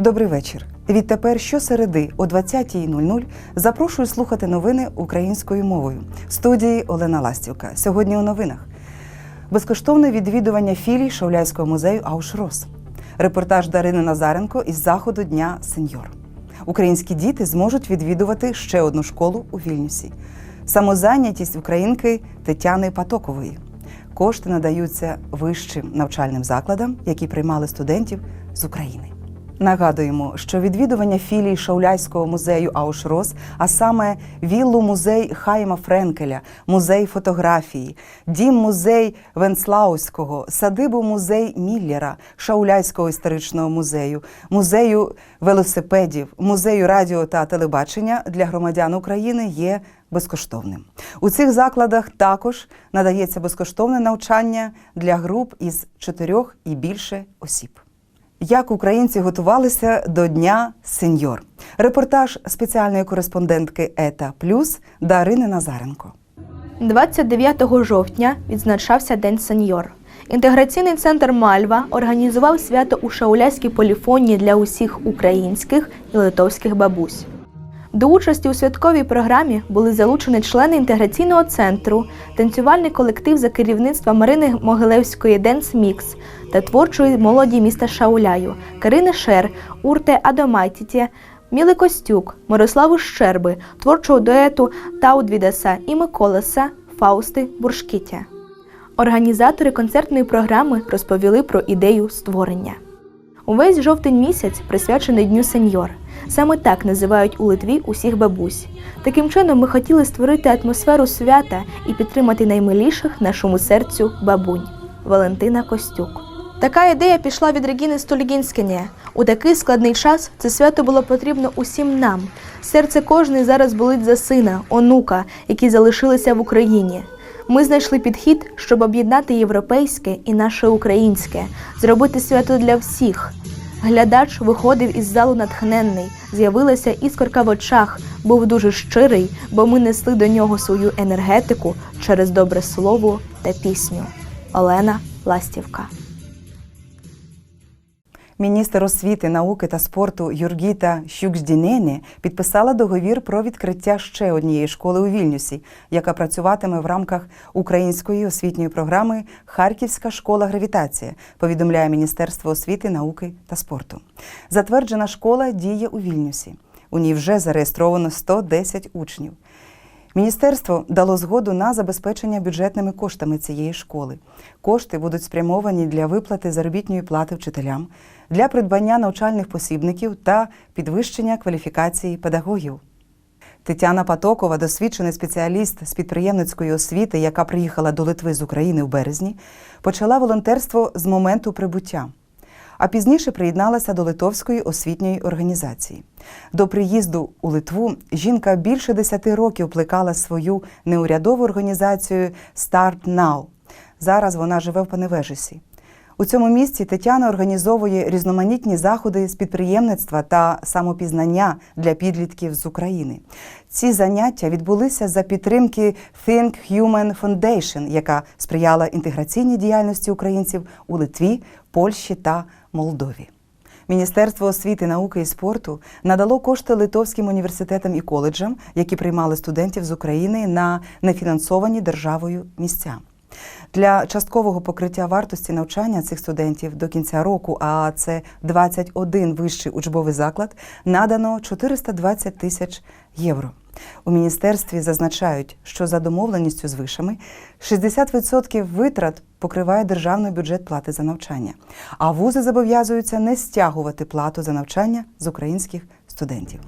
Добрий вечір. Відтепер щосереди о 20.00 запрошую слухати новини українською мовою. В студії Олена Ластівка. Сьогодні у новинах. Безкоштовне відвідування філій Шовляйського музею Аушрос. Репортаж Дарини Назаренко із заходу Дня Сеньор. Українські діти зможуть відвідувати ще одну школу у Вільнюсі. Самозайнятість українки Тетяни Патокової. Кошти надаються вищим навчальним закладам, які приймали студентів з України. Нагадуємо, що відвідування філії Шауляйського музею Аушрос, а саме віллу музей Хайма Френкеля, музей фотографії, дім музей Венслауського, садибу музей Міллера, Шауляйського історичного музею, музею велосипедів, музею радіо та телебачення для громадян України є безкоштовним. У цих закладах також надається безкоштовне навчання для груп із чотирьох і більше осіб. Як українці готувалися до Дня Сеньор? Репортаж спеціальної кореспондентки ЕТА Плюс Дарини Назаренко. 29 жовтня відзначався День сеньор. Інтеграційний центр Мальва організував свято у Шауляйській поліфонії для усіх українських і литовських бабусь. До участі у святковій програмі були залучені члени інтеграційного центру, танцювальний колектив за керівництва Марини Могилевської Денс Мікс та творчої молоді міста Шауляю, Карини Шер, Урте Адомайтіті, Міли Костюк, Мирославу Щерби, творчого дуету Таудвідаса і Миколеса Фаусти Буршкіття. Організатори концертної програми розповіли про ідею створення. Увесь жовтень місяць присвячений Дню Сеньор. Саме так називають у Литві усіх бабусь. Таким чином, ми хотіли створити атмосферу свята і підтримати наймиліших нашому серцю бабунь. Валентина Костюк. Така ідея пішла від Регіни Столігінськене. У такий складний час це свято було потрібно усім нам. Серце кожної зараз болить за сина, онука, які залишилися в Україні. Ми знайшли підхід, щоб об'єднати європейське і наше українське, зробити свято для всіх. Глядач виходив із залу натхненний, з'явилася іскорка в очах, був дуже щирий, бо ми несли до нього свою енергетику через добре слово та пісню. Олена Ластівка. Міністр освіти, науки та спорту Юргіта Щуксдінені підписала договір про відкриття ще однієї школи у Вільнюсі, яка працюватиме в рамках української освітньої програми Харківська школа гравітація. Повідомляє Міністерство освіти, науки та спорту. Затверджена школа діє у Вільнюсі. У ній вже зареєстровано 110 учнів. Міністерство дало згоду на забезпечення бюджетними коштами цієї школи. Кошти будуть спрямовані для виплати заробітної плати вчителям, для придбання навчальних посібників та підвищення кваліфікації педагогів. Тетяна Патокова, досвідчений спеціаліст з підприємницької освіти, яка приїхала до Литви з України в березні, почала волонтерство з моменту прибуття а пізніше приєдналася до Литовської освітньої організації. До приїзду у Литву жінка більше десяти років плекала свою неурядову організацію Start Now. Зараз вона живе в Паневежисі. У цьому місці Тетяна організовує різноманітні заходи з підприємництва та самопізнання для підлітків з України. Ці заняття відбулися за підтримки Think Human Foundation, яка сприяла інтеграційній діяльності українців у Литві, Польщі та Молдові. Міністерство освіти, науки і спорту надало кошти литовським університетам і коледжам, які приймали студентів з України на нефінансовані державою місця. Для часткового покриття вартості навчання цих студентів до кінця року, а це 21 вищий учбовий заклад, надано 420 тисяч євро. У міністерстві зазначають, що за домовленістю з вишами 60% витрат покриває державний бюджет плати за навчання, а вузи зобов'язуються не стягувати плату за навчання з українських студентів.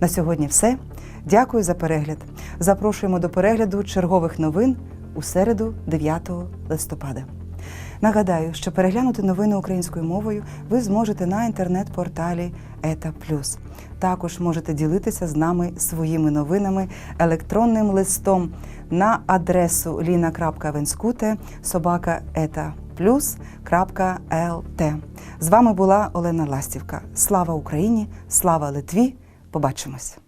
На сьогодні все. Дякую за перегляд. Запрошуємо до перегляду чергових новин у середу, 9 листопада. Нагадаю, що переглянути новини українською мовою ви зможете на інтернет-порталі ЕТА. Також можете ділитися з нами своїми новинами електронним листом на адресу lina.venskute собака З вами була Олена Ластівка. Слава Україні! Слава Литві! Побачимось!